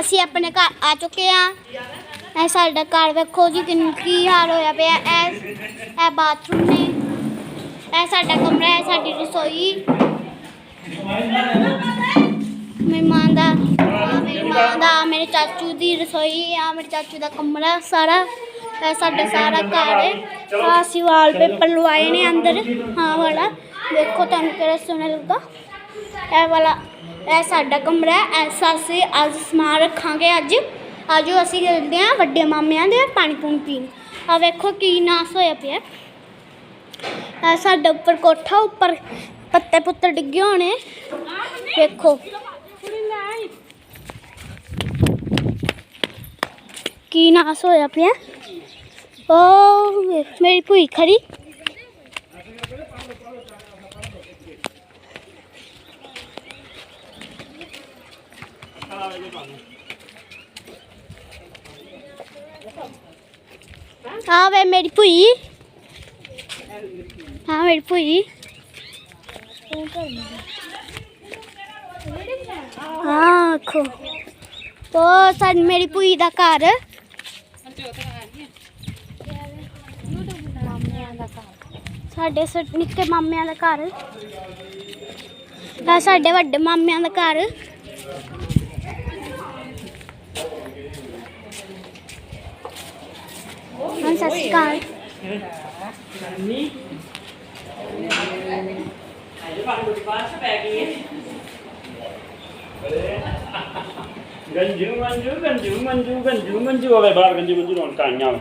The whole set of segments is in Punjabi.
ਅਸੀਂ ਆਪਣੇ ਘਰ ਆ ਚੁੱਕੇ ਆ ਇਹ ਸਾਡਾ ਘਰ ਵੇਖੋ ਜੀ ਕਿੰਨ ਕੀ ਹਾਲ ਹੋਇਆ ਪਿਆ। ਇਹ ਇਹ ਬਾਥਰੂਮ ਨੇ। ਇਹ ਸਾਡਾ ਕਮਰਾ ਹੈ ਸਾਡੀ ਰਸੋਈ। ਮੇਰੀ ਮਾਂ ਦਾ ਆਹ ਮੇਰੀ ਮਾਂ ਦਾ, ਮੇਰੇ ਚਾਚੂ ਦੀ ਰਸੋਈ, ਆ ਮੇਰੇ ਚਾਚੂ ਦਾ ਕਮਰਾ ਸਾਰਾ। ਇਹ ਸਾਡਾ ਸਾਰਾ ਘਰ ਹੈ। ਆਹ ਅਸੀਂ ਵਾਲਪੇਪਰ ਲਵਾਏ ਨੇ ਅੰਦਰ। ਹਾਂ ਵਾਲਾ। ਦੇਖੋ ਤੁਹਾਨੂੰ ਕਿਹੜਾ ਸੋਹਣਾ ਲੱਗਾ ਇਹ ਵਾਲਾ ਇਹ ਸਾਡਾ ਕਮਰਾ ਹੈ। ਐਸਾ ਅਸੀਂ ਅੱਜ ਸਮਾਨ ਰੱਖਾਂਗੇ ਅੱਜ। ਆਜੋ ਅਸੀਂ ਚੱਲਦੇ ਹਾਂ ਵੱਡੇ ਮਾਮਿਆਂ ਦੇ ਪਾਣੀ ਪੂਣੀ ਪੀਣ। ਆ ਵੇਖੋ ਕੀ ਨਾਸ ਹੋਇਆ ਪਿਆ। ਇਹ ਸਾਡਾ ਉੱਪਰ ਕੋਠਾ, ਉੱਪਰ ਪੱਤੇ ਪੁੱਤਰ ਡਿੱਗੇ ਹੋਣੇ। ਵੇਖੋ। ਕੀ ਨਾਸ ਹੋਇਆ ਪਿਆ। ਓ ਮੇਰੀ ਭੂਈ ਖੜੀ। ਆ ਵੇ ਮੇਰੀ ਭੂਈ। ਹਾਂ ਮੇਰੀ ਭੂਈ। ਹਾਂ ਆਖੋ। ਤੋ ਸਾਡ ਮੇਰੀ ਭੂਈ ਦਾ ਘਰ। ਸਾਡੇ ਨਿੱਕੇ ਮਾਮਿਆਂ ਦਾ ਘਰ। ਸਾਡੇ ਵੱਡੇ ਮਾਮਿਆਂ ਦਾ ਘਰ। ਹਾਂ ਸਤਿ ਸ਼੍ਰੀ ਅਕਾਲ ਗੰਜੂ ਮੰਜੂ ਗੰਜੂ ਮੰਜੂ ਗੰਜੂ ਮੰਜੂ ਹੋਵੇ ਬਾਹਰ ਗੰਜੂ ਮੰਜੂ ਰੌਣਕਾਂ ਆਈਆਂ ਹੋਵੇ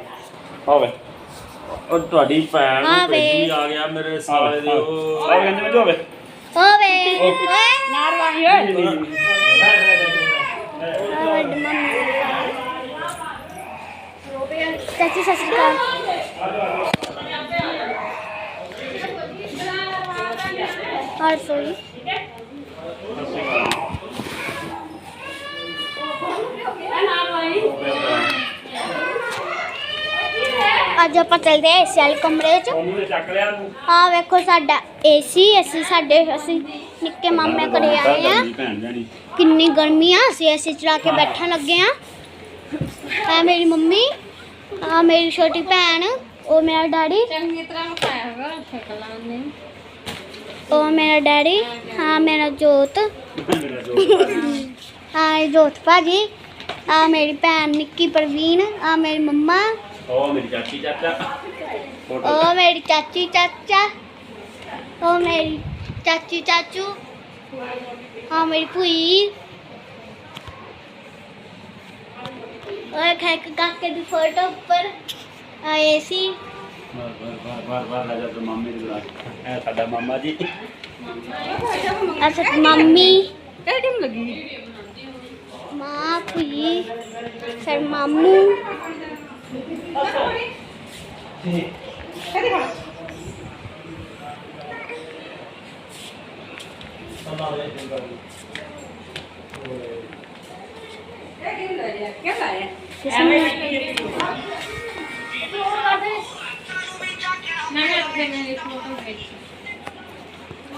ਹੋਵੇ ਉਹ ਤੁਹਾਡੀ ਭੈਣ ਹਾਂ ਨੂੰ ਵੇ। ਭੇਜੀ ਆ ਗਿਆ ਮੇਰੇ ਸਾਲੇ ਦੇ ਉਹ ਬਾਹਰ ਗੰਜੂ ਮੰਜੂ ਹੋਵੇ ਹੋਵੇ ਨਾਰ ਵਾਲੀ ਚਾਚੀ ਸਤਿ ਸ਼੍ਰੀ ਅਕਾਲ ਹਾਂ ਸੋਈ ਅੱਜ ਆਪਾਂ ਚੱਲਦੇ ਹਾਂ ਏਸੀ ਵਾਲੇ ਕਮਰੇ 'ਚ ਉਹਨੂੰ ਤੇ ਚੱਕ ਲਿਆ ਤੂੰ ਆ ਵੇਖੋ ਸਾਡਾ ਏਸੀ ਅਸੀਂ ਸਾਡੇ ਅਸੀਂ ਨਿੱਕੇ ਮਾਮੇ ਘਰੇ ਆਏ ਆ ਭੈਣ ਜਾਨੀ ਕਿੰਨੀ ਗਰਮੀ ਆ ਅਸੀਂ ਏਸੀ ਚਲਾ ਕੇ ਬੈਠਣ ਲੱਗੇ ਆ ਆ ਮੇਰੀ ਮੰਮੀ ਆ ਮੇਰੀ ਛੋਟੀ ਭੈਣ ਉਹ ਮੇਰਾ ਡੈਡੀ। ਚੰਗੀ ਤਰ੍ਹਾਂ ਨੂੰ ਪਾਇਆ ਹੋਗਾ ਸ਼ਕਲਾਂ ਨੇ। ਉਹ ਮੇਰਾ ਡੈਡੀ ਹਾਂ ਮੇਰਾ ਜੋਤ। ਆ ਇਹ ਜੋਤ ਭਾਜੀ। ਆ ਮੇਰੀ ਭੈਣ ਨਿੱਕੀ ਪ੍ਰਵੀਨ ਆ ਮੇਰੀ ਮੰਮਾ। ਉਹ ਮੇਰੀ ਚਾਚੀ ਚਾਚਾ। ਉਹ ਮੇਰੀ ਚਾਚੀ ਚਾਚਾ। ਉਹ ਮੇਰੀ ਚਾਚੀ ਚਾਚੂ। ਹਾਂ ਮੇਰੀ ਭੂਈ। रखा है काका के भी फ़ोटो पर ऐसी बार बार बार बार बार तो मम्मी मम्मी साडा जी। अच्छा, तो तो सर मामू। क्या क्या लाया? ਖਾ ਕਿਹੜੀ ਟੀਮ ਲਾਇਆ ਕਿਆ ਲਾਇਆ ਕਿਸਨੇ ਨਾ ਮੈਂ ਆਪਣੇ ਨੇ ਫੋਟੋ ਖਿੱਚ।